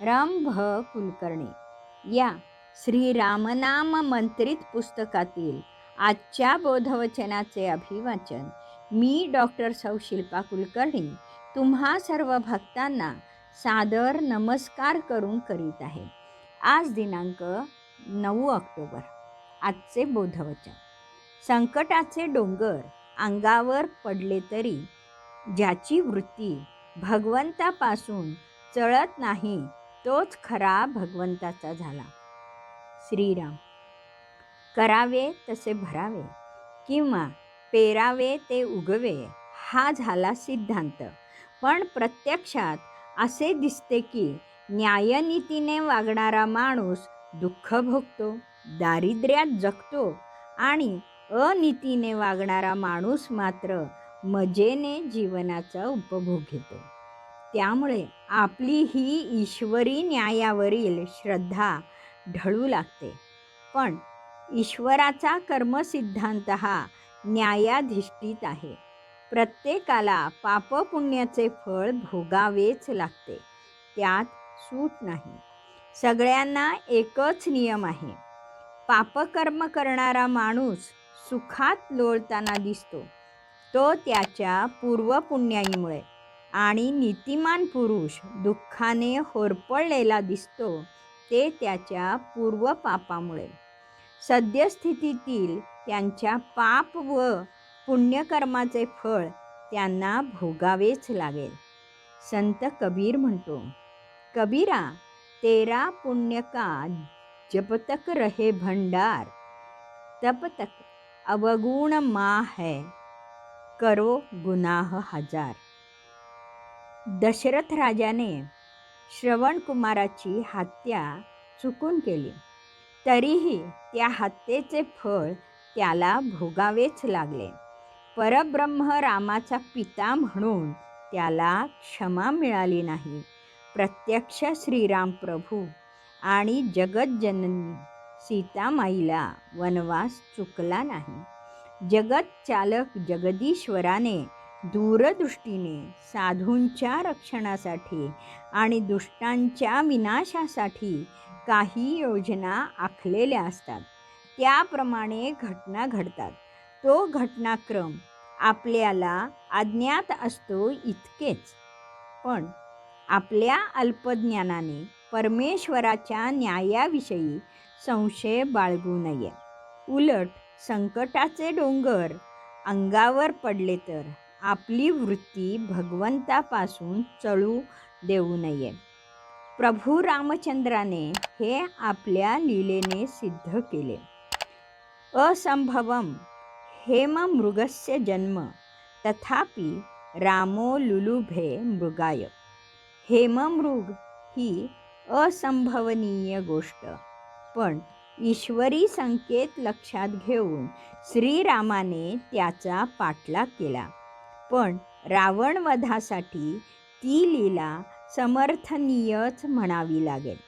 राम भ कुलकर्णी या श्री रामनाम मंत्रित पुस्तकातील आजच्या बोधवचनाचे अभिवाचन मी डॉक्टर सौ शिल्पा कुलकर्णी तुम्हा सर्व भक्तांना सादर नमस्कार करून करीत आहे. आज दिनांक नऊ ऑक्टोबर आजचे बोधवचन. संकटाचे डोंगर अंगावर पडले तरी ज्याची वृत्ती भगवंतापासून चळत नाही तोच खरा भगवंताचा झाला. श्रीराम करावे तसे भरावे किंवा पेरावे ते उगवे हा झाला सिद्धांत. पण प्रत्यक्षात असे दिसते की न्यायनीतीने वागणारा माणूस दुःख भोगतो दारिद्र्यात जगतो आणि अनितीने वागणारा माणूस मात्र मजेने जीवनाचा उपभोग घेतो. त्यामुळे आपली ही ईश्वरी न्यायावरील श्रद्धा ढळू लागते. पण ईश्वराचा कर्मसिद्धांत हा न्यायाधिष्ठित आहे. प्रत्येकाला पापपुण्याचे फळ भोगावेच लागते. त्यात सूट नाही. सगळ्यांना एकच नियम आहे. पापकर्म करणारा माणूस सुखात लोळताना दिसतो. तो त्याच्या पूर्वपुण्याईमुळे. आणि नीतिमान पुरुष दुःखाने होरपळलेला दिसतो ते त्याच्या पूर्वपापामुळे सद्यस्थितीतील त्यांच्या पाप व पुण्यकर्माचे फळ त्यांना भोगावेच लागेल. संत कबीर म्हणतो कबीरा तेरा पुण्य का जब तक रहे भंडार तपतक अवगुण मा है करो गुनाह हजार. दशरथ राजाने श्रवणकुमाराची हत्या चुकून केली. तरीही त्या हत्येचे फळ त्याला भोगावेच लागले. परब्रह्म रामाचा पिता म्हणून त्याला क्षमा मिळाली नाही. प्रत्यक्ष श्रीराम प्रभू आणि जगज्जननी सीतामाईला वनवास चुकला नाही. जगत चालक जगदीश्वराने दूरदृष्टीने साधूंच्या रक्षणासाठी आणि दुष्टांच्या विनाशासाठी काही योजना आखलेल्या असतात. त्याप्रमाणे घटना घडतात. तो घटनाक्रम आपल्याला अज्ञात असतो इतकेच. पण आपल्या अल्पज्ञानाने परमेश्वराच्या न्यायाविषयी संशय बाळगू नये. उलट संकटाचे डोंगर अंगावर पडले तर आपली वृत्ती भगवंतापासून चळू देऊ नये. प्रभू रामचंद्राने हे आपल्या लीलेने सिद्ध केले. असंभवम हेममृगस्य जन्म तथापि रामो लुलुभे मृगाय. हेममृग ही असंभवनीय गोष्ट पण ईश्वरी संकेत लक्षात घेऊन श्रीरामाने त्याचा पाठलाग केला. पण रावणवधासाठी ती लीला समर्थनीयच म्हणावी लागेल.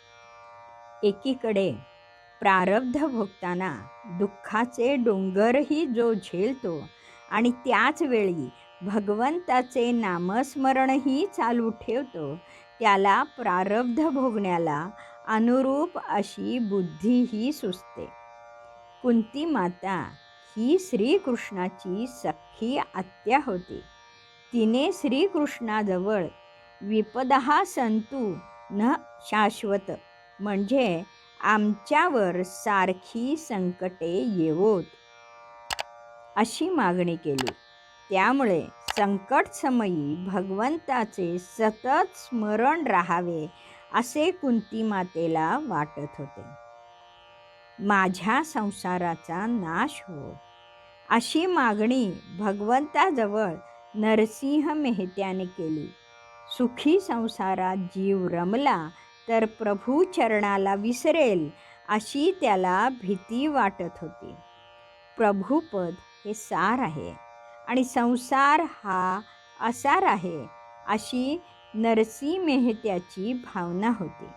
एकीकडे प्रारब्ध भोगताना दुःखाचे डोंगरही जो झेलतो आणि त्याच वेळी भगवंताचे नामस्मरणही चालू ठेवतो त्याला प्रारब्ध भोगण्याला अनुरूप अशी बुद्धीही सुचते. कुंती माता ही श्रीकृष्णाची सख्खी आत्या होती. तिने श्रीकृष्णाजवळ विपदहा संतू न शाश्वत म्हणजे आमच्यावर सारखी संकटे येवोत अशी मागणी केली. त्यामुळे संकटसमयी भगवंताचे सतत स्मरण राहावे असे कुंती मातेला वाटत होते. माझ्या संसाराचा नाश हो अशी मागणी भगवंताजवळ नरसिंह मेहत्याने केली. सुखी संसारात जीव रमला तर प्रभू चरणाला विसरेल अशी त्याला भीती वाटत होती. प्रभूपद हे सार आहे आणि संसार हा असार आहे अशी नरसी मेहत्याची भावना होती.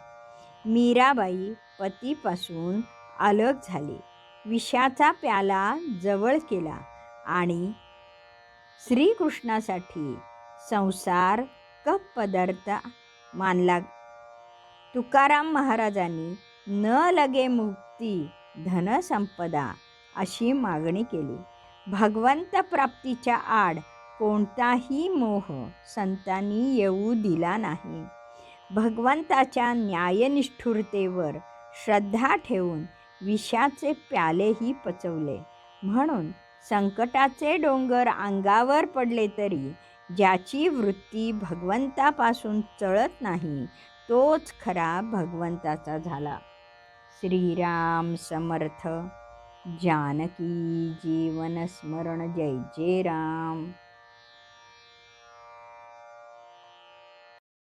मीराबाई पतीपासून अलग झाली. विषाचा प्याला जवळ केला आणि श्रीकृष्णासाठी संसार कप पदार्थ मानला. तुकाराम महाराजांनी न लगे मुक्ती धनसंपदा अशी मागणी केली. भगवंत प्राप्तीच्या आड कोणताही मोह संतांनी येऊ दिला नाही. भगवंताच्या न्यायनिष्ठुरतेवर श्रद्धा ठेवून विषाचे प्यालेही पचवले. म्हणून संकटाचे डोंगर अंगावर पडले तरी ज्याची वृत्ती भगवंतापासून चळत नाही तोच खरा भगवंताचा झाला. श्रीराम समर्थ. जानकी जीवन स्मरण. जय जय राम.